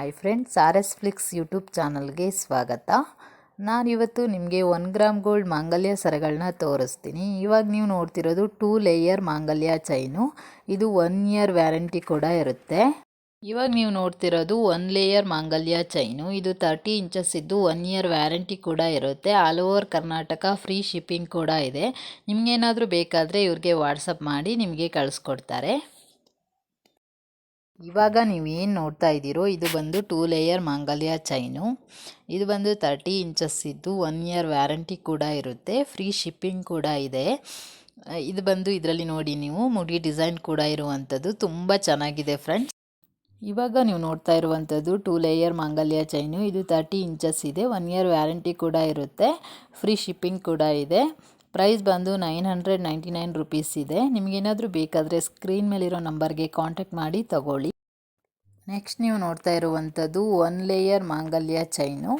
Hi friends R S Flix YouTube ಚಾನಲ್ಗೆ ಸ್ವಾಗತ. ನಾನಿವತ್ತು ನಿಮಗೆ ಒನ್ ಗ್ರಾಮ್ ಗೋಲ್ಡ್ ಮಾಂಗಲ್ಯ ಸರಗಳನ್ನ ತೋರಿಸ್ತೀನಿ. ಇವಾಗ ನೀವು ನೋಡ್ತಿರೋದು ಟೂ ಲೇಯರ್ ಮಾಂಗಲ್ಯ ಚೈನು ಇದು ಒನ್ ಇಯರ್ ವ್ಯಾರಂಟಿ ಕೂಡ ಇರುತ್ತೆ. ಇವಾಗ ನೀವು ನೋಡ್ತಿರೋದು ಒನ್ ಲೇಯರ್ ಮಾಂಗಲ್ಯ ಚೈನು ಇದು ತರ್ಟಿ ಇಂಚಸ್ ಇದ್ದು ಒನ್ ಇಯರ್ ವ್ಯಾರಂಟಿ ಕೂಡ ಇರುತ್ತೆ. All over Karnataka free shipping ಕೂಡ ಇದೆ. ನಿಮಗೇನಾದರೂ ಬೇಕಾದರೆ ಇವ್ರಿಗೆ ವಾಟ್ಸಪ್ ಮಾಡಿ ನಿಮಗೆ ಕಳಿಸ್ಕೊಡ್ತಾರೆ. ಇವಾಗ ನೀವು ಏನು ನೋಡ್ತಾ ಇದ್ದೀರೋ, ಇದು ಬಂದು ಟೂ ಲೇಯರ್ ಮಾಂಗಲ್ಯ ಚೈನು ಇದು ಬಂದು ತರ್ಟಿ ಇಂಚಸ್ ಇದ್ದು ಒನ್ ಇಯರ್ ವ್ಯಾರಂಟಿ ಕೂಡ ಇರುತ್ತೆ ಫ್ರೀ ಶಿಪ್ಪಿಂಗ್ ಕೂಡ ಇದೆ. ಇದು ಬಂದು ಇದರಲ್ಲಿ ನೋಡಿ ನೀವು, ಮುಡಿ ಡಿಸೈನ್ ಕೂಡ ಇರುವಂಥದ್ದು, ತುಂಬ ಚೆನ್ನಾಗಿದೆ ಫ್ರೆಂಡ್ಸ್ ಇವಾಗ ನೀವು ನೋಡ್ತಾ ಇರುವಂಥದ್ದು ಟೂ ಲೇಯರ್ ಮಾಂಗಲ್ಯ ಚೈನು ಇದು ತರ್ಟಿ ಇಂಚಸ್ ಇದೆ ಒನ್ ಇಯರ್ ವ್ಯಾರಂಟಿ ಕೂಡ ಇರುತ್ತೆ ಫ್ರೀ ಶಿಪ್ಪಿಂಗ್ ಕೂಡ ಇದೆ. ಪ್ರೈಸ್ ಬಂದು nine hundred ninety nine rupees ಇದೆ. ನಿಮಗೇನಾದರೂ ಬೇಕಾದರೆ ಸ್ಕ್ರೀನ್ ಮೇಲಿರೋ ನಂಬರ್ಗೆ ಕಾಂಟ್ಯಾಕ್ಟ್ ಮಾಡಿ, ತಗೊಳ್ಳಿ. ನೆಕ್ಸ್ಟ್ ನೀವು ನೋಡ್ತಾ ಇರುವಂಥದ್ದು ಒನ್ ಲೇಯರ್ ಮಾಂಗಲ್ಯ ಚೈನು.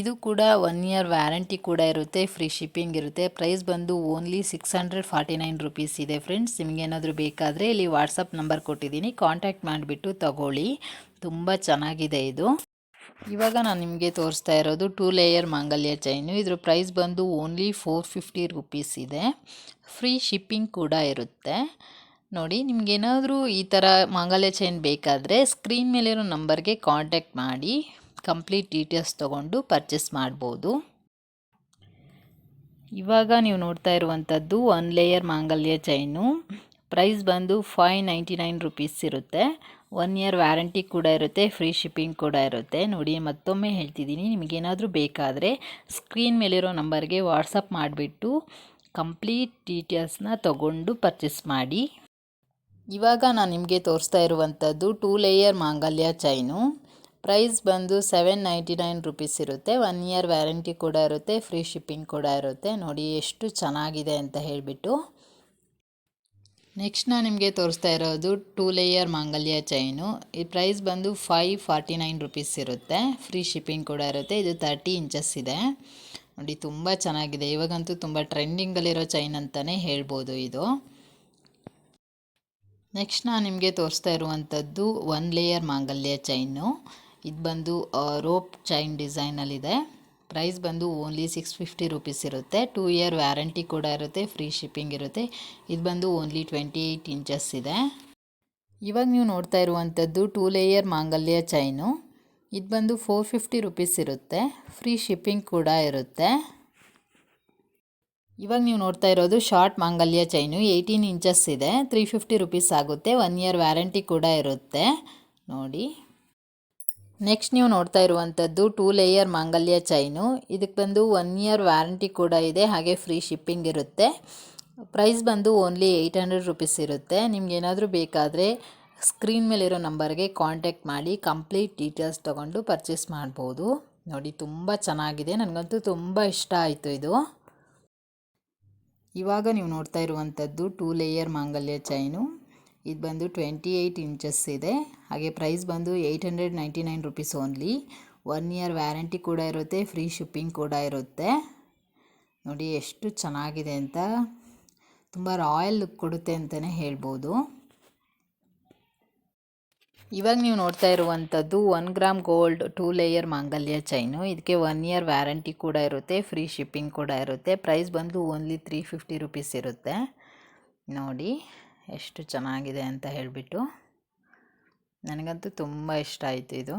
ಇದು ಕೂಡ ಒನ್ ಇಯರ್ ವ್ಯಾರಂಟಿ ಕೂಡ ಇರುತ್ತೆ, ಫ್ರೀ ಶಿಪ್ಪಿಂಗ್ ಇರುತ್ತೆ. ಪ್ರೈಸ್ ಬಂದು only six hundred forty nine rupees ಇದೆ ಫ್ರೆಂಡ್ಸ್. ನಿಮಗೇನಾದರೂ ಬೇಕಾದರೆ ಇಲ್ಲಿ ವಾಟ್ಸಪ್ ನಂಬರ್ ಕೊಟ್ಟಿದ್ದೀನಿ, ಕಾಂಟ್ಯಾಕ್ಟ್ ಮಾಡಿಬಿಟ್ಟು ತಗೊಳ್ಳಿ. ತುಂಬ ಚೆನ್ನಾಗಿದೆ ಇದು. ಇವಾಗ ನಾನು ನಿಮಗೆ ತೋರಿಸ್ತಾ ಇರೋದು ಟೂ ಲೇಯರ್ ಮಾಂಗಲ್ಯ ಚೈನು ಇದ್ರ ಪ್ರೈಸ್ ಬಂದು ಓನ್ಲಿ ಫೋರ್ ಫಿಫ್ಟಿ ರುಪೀಸ್ ಇದೆ. ಫ್ರೀ ಶಿಪ್ಪಿಂಗ್ ಕೂಡ ಇರುತ್ತೆ. ನೋಡಿ ನಿಮಗೇನಾದರೂ ಈ ಥರ ಮಾಂಗಲ್ಯ ಚೈನ್ ಬೇಕಾದರೆ ಸ್ಕ್ರೀನ್ ಮೇಲಿರೋ ನಂಬರ್ಗೆ ಕಾಂಟ್ಯಾಕ್ಟ್ ಮಾಡಿ ಕಂಪ್ಲೀಟ್ ಡೀಟೇಲ್ಸ್ ತೊಗೊಂಡು ಪರ್ಚೇಸ್ ಮಾಡ್ಬೋದು. ಇವಾಗ ನೀವು ನೋಡ್ತಾ ಇರುವಂಥದ್ದು ಒನ್ ಲೇಯರ್ ಮಾಂಗಲ್ಯ ಚೈನು ಪ್ರೈಸ್ ಬಂದು ಫೈವ್ ನೈಂಟಿ ನೈನ್ ರುಪೀಸ್ ಇರುತ್ತೆ. ಒನ್ ಇಯರ್ ವ್ಯಾರಂಟಿ ಕೂಡ ಇರುತ್ತೆ, ಫ್ರೀ ಶಿಪ್ಪಿಂಗ್ ಕೂಡ ಇರುತ್ತೆ. ನೋಡಿ, ಮತ್ತೊಮ್ಮೆ ಹೇಳ್ತಿದ್ದೀನಿ ನಿಮಗೇನಾದರೂ ಬೇಕಾದರೆ ಸ್ಕ್ರೀನ್ ಮೇಲಿರೋ ನಂಬರ್ಗೆ ವಾಟ್ಸಪ್ ಮಾಡಿಬಿಟ್ಟು ಕಂಪ್ಲೀಟ್ ಡೀಟೇಲ್ಸ್ನ ತಗೊಂಡು ಪರ್ಚೇಸ್ ಮಾಡಿ. ಇವಾಗ ನಾನು ನಿಮಗೆ ತೋರಿಸ್ತಾ ಇರುವಂಥದ್ದು ಟೂ ಲೇಯರ್ ಮಾಂಗಲ್ಯ ಚೈನು. ಪ್ರೈಸ್ ಬಂದು ಸೆವೆನ್ ನೈಂಟಿ ನೈನ್ ರುಪೀಸ್ ಇರುತ್ತೆ. ಒನ್ ಇಯರ್ ವ್ಯಾರಂಟಿ ಕೂಡ ಇರುತ್ತೆ, ಫ್ರೀ ಶಿಪ್ಪಿಂಗ್ ಕೂಡ ಇರುತ್ತೆ. ನೋಡಿ, ಎಷ್ಟು ಚೆನ್ನಾಗಿದೆ ಅಂತ ಹೇಳಿಬಿಟ್ಟು. ನೆಕ್ಸ್ಟ್ ನಾನು ನಿಮಗೆ ತೋರಿಸ್ತಾ ಇರೋದು ಟೂ ಲೇಯರ್ ಮಾಂಗಲ್ಯ ಚೈನು ಈ ಪ್ರೈಸ್ ಬಂದು ಫೈವ್ ಫಾರ್ಟಿ ನೈನ್ ರುಪೀಸ್ ಇರುತ್ತೆ. ಫ್ರೀ ಶಿಪ್ಪಿಂಗ್ ಕೂಡ ಇರುತ್ತೆ. ಇದು ತರ್ಟಿ ಇಂಚಸ್ ಇದೆ. ನೋಡಿ, ತುಂಬ ಚೆನ್ನಾಗಿದೆ. ಇವಾಗಂತೂ ತುಂಬ ಟ್ರೆಂಡಿಂಗಲ್ಲಿರೋ ಚೈನ್ ಅಂತಲೇ ಹೇಳ್ಬೋದು ಇದು. ನೆಕ್ಸ್ಟ್ ನಾನು ನಿಮಗೆ ತೋರಿಸ್ತಾ ಇರುವಂಥದ್ದು ಒನ್ ಲೇಯರ್ ಮಾಂಗಲ್ಯ ಚೈನು ಇದು ಬಂದು ರೋಪ್ ಚೈನ್ ಡಿಸೈನಲ್ಲಿದೆ ಪ್ರೈಸ್ ಬಂದು ಓನ್ಲಿ ಸಿಕ್ಸ್ ಫಿಫ್ಟಿ ರುಪೀಸ್ ಇರುತ್ತೆ. ಟೂ ಇಯರ್ ವ್ಯಾರಂಟಿ ಕೂಡ ಇರುತ್ತೆ ಫ್ರೀ ಶಿಪ್ಪಿಂಗ್ ಇರುತ್ತೆ. ಇದು ಬಂದು ಓನ್ಲಿ ಟ್ವೆಂಟಿ ಏಯ್ಟ್ ಇಂಚಸ್ ಇದೆ. ಇವಾಗ ನೀವು ನೋಡ್ತಾ ಇರುವಂಥದ್ದು ಟೂ ಲೇಯರ್ ಮಾಂಗಲ್ಯ ಚೈನು ಇದು ಬಂದು ಫೋರ್ ಫಿಫ್ಟಿ ರುಪೀಸ್ ಇರುತ್ತೆ. ಫ್ರೀ ಶಿಪ್ಪಿಂಗ್ ಕೂಡ ಇರುತ್ತೆ. ಇವಾಗ ನೀವು ನೋಡ್ತಾ ಇರೋದು ಶಾರ್ಟ್ ಮಾಂಗಲ್ಯ ಚೈನು ಏಯ್ಟೀನ್ ಇಂಚಸ್ ಇದೆ ತ್ರೀ ಫಿಫ್ಟಿ ರುಪೀಸ್ ಆಗುತ್ತೆ. ಒನ್ ಇಯರ್ ವ್ಯಾರಂಟಿ ಕೂಡ ಇರುತ್ತೆ. ನೋಡಿ. ನೆಕ್ಸ್ಟ್ ನೀವು ನೋಡ್ತಾ ಇರುವಂಥದ್ದು ಟೂ ಲೇಯರ್ ಮಾಂಗಲ್ಯ ಚೈನು ಇದಕ್ಕೆ ಬಂದು ಒನ್ ಇಯರ್ ವ್ಯಾರಂಟಿ ಕೂಡ ಇದೆ, ಹಾಗೆ ಫ್ರೀ ಶಿಪ್ಪಿಂಗ್ ಇರುತ್ತೆ. ಪ್ರೈಸ್ ಬಂದು ಓನ್ಲಿ ಏಯ್ಟ್ ಹಂಡ್ರೆಡ್ ರುಪೀಸ್ ಇರುತ್ತೆ. ನಿಮ್ಗೆ ಏನಾದರೂ ಬೇಕಾದರೆ ಸ್ಕ್ರೀನ್ ಮೇಲಿರೋ ನಂಬರ್ಗೆ ಕಾಂಟ್ಯಾಕ್ಟ್ ಮಾಡಿ ಕಂಪ್ಲೀಟ್ ಡೀಟೇಲ್ಸ್ ತೊಗೊಂಡು ಪರ್ಚೇಸ್ ಮಾಡ್ಬೋದು. ನೋಡಿ, ತುಂಬ ಚೆನ್ನಾಗಿದೆ. ನನಗಂತೂ ತುಂಬ ಇಷ್ಟ ಆಯಿತು ಇದು. ಇವಾಗ ನೀವು ನೋಡ್ತಾ ಇರುವಂಥದ್ದು ಟೂ ಲೇಯರ್ ಮಾಂಗಲ್ಯ ಚೈನು ಇದು ಬಂದು ಟ್ವೆಂಟಿ ಏಯ್ಟ್ ಇಂಚಸ್ ಇದೆ. ಹಾಗೆ ಪ್ರೈಸ್ ಬಂದು eight hundred ninety nine rupees only. One year warranty ಕೂಡ ಇರುತ್ತೆ, ಫ್ರೀ ಶಿಪ್ಪಿಂಗ್ ಕೂಡ ಇರುತ್ತೆ. ನೋಡಿ ಎಷ್ಟು ಚೆನ್ನಾಗಿದೆ ಅಂತ. ತುಂಬ ರಾಯಲ್ ಲುಕ್ ಕೊಡುತ್ತೆ ಅಂತಲೇ ಹೇಳ್ಬೋದು. ಇವಾಗ ನೀವು ನೋಡ್ತಾ ಇರುವಂಥದ್ದು one gram gold, two layer ಮಾಂಗಲ್ಯ ಚೈನು. ಇದಕ್ಕೆ ಒನ್ ಇಯರ್ ವ್ಯಾರಂಟಿ ಕೂಡ ಇರುತ್ತೆ, ಫ್ರೀ ಶಿಪ್ಪಿಂಗ್ ಕೂಡ ಇರುತ್ತೆ. ಪ್ರೈಸ್ ಬಂದು ಓನ್ಲಿ ತ್ರೀ ಫಿಫ್ಟಿ ರುಪೀಸ್ ಇರುತ್ತೆ. ನೋಡಿ. ಎಷ್ಟು ಚೆನ್ನಾಗಿದೆ ಅಂತ ಹೇಳಿಬಿಟ್ಟು ನನಗಂತೂ ತುಂಬ ಇಷ್ಟ ಆಯಿತು ಇದು.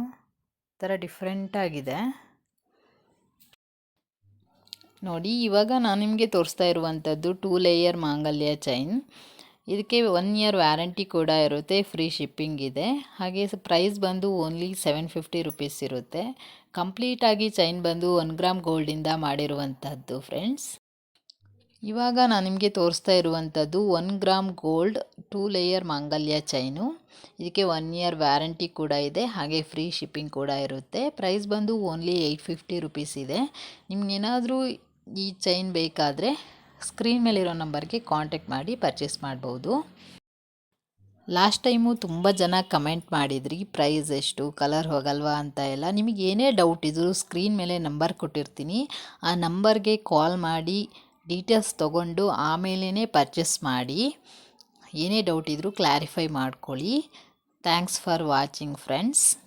ಥರ ಡಿಫ್ರೆಂಟಾಗಿದೆ ನೋಡಿ, ಇವಾಗ ನಾನು ನಿಮಗೆ ತೋರಿಸ್ತಾ ಇರುವಂಥದ್ದು ಟೂ ಲೇಯರ್ ಮಾಂಗಲ್ಯ ಚೈನ್ ಇದಕ್ಕೆ ಒನ್ ಇಯರ್ ವ್ಯಾರಂಟಿ ಕೂಡ ಇರುತ್ತೆ ಫ್ರೀ ಶಿಪ್ಪಿಂಗ್ ಇದೆ. ಹಾಗೆ ಪ್ರೈಸ್ ಬಂದು ಓನ್ಲಿ ಸೆವೆನ್ ಫಿಫ್ಟಿ ರುಪೀಸ್ ಇರುತ್ತೆ. ಕಂಪ್ಲೀಟಾಗಿ ಚೈನ್ ಬಂದು ಒನ್ ಗ್ರಾಮ್ ಗೋಲ್ಡಿಂದ ಮಾಡಿರುವಂಥದ್ದು ಫ್ರೆಂಡ್ಸ್ ಇವಾಗ ನಾನು ನಿಮಗೆ ತೋರಿಸ್ತಾ ಇರುವಂಥದ್ದು one gram gold two layer ಮಾಂಗಲ್ಯ ಚೈನು ಇದಕ್ಕೆ ಒನ್ ಇಯರ್ ವ್ಯಾರಂಟಿ ಕೂಡ ಇದೆ, ಹಾಗೆ ಫ್ರೀ ಶಿಪ್ಪಿಂಗ್ ಕೂಡ ಇರುತ್ತೆ. ಪ್ರೈಸ್ ಬಂದು ಓನ್ಲಿ ಏಯ್ಟ್ ಫಿಫ್ಟಿ ರುಪೀಸ್ ಇದೆ. ನಿಮ್ಗೇನಾದರೂ ಈ ಚೈನ್ ಬೇಕಾದರೆ ಸ್ಕ್ರೀನ್ ಮೇಲಿರೋ ನಂಬರ್ಗೆ ಕಾಂಟ್ಯಾಕ್ಟ್ ಮಾಡಿ ಪರ್ಚೇಸ್ ಮಾಡ್ಬೋದು. ಲಾಸ್ಟ್ ಟೈಮು ತುಂಬ ಜನ ಕಮೆಂಟ್ ಮಾಡಿದ್ರಿ ಪ್ರೈಸ್ ಎಷ್ಟು ಕಲರ್ ಹೋಗಲ್ವಾ ಅಂತ ಎಲ್ಲ. ನಿಮಗೆ ಡೌಟ್ ಇದ್ದರೂ ಸ್ಕ್ರೀನ್ ಮೇಲೆ ನಂಬರ್ ಕೊಟ್ಟಿರ್ತೀನಿ. ಆ ನಂಬರ್ಗೆ ಕಾಲ್ ಮಾಡಿ ಡೀಟೇಲ್ಸ್ ತೊಗೊಂಡು ಆಮೇಲೆ ಪರ್ಚೇಸ್ ಮಾಡಿ. ಏನೇ ಡೌಟ್ ಇದ್ದರೂ ಕ್ಲಾರಿಫೈ ಮಾಡ್ಕೊಳ್ಳಿ. Thanks for watching friends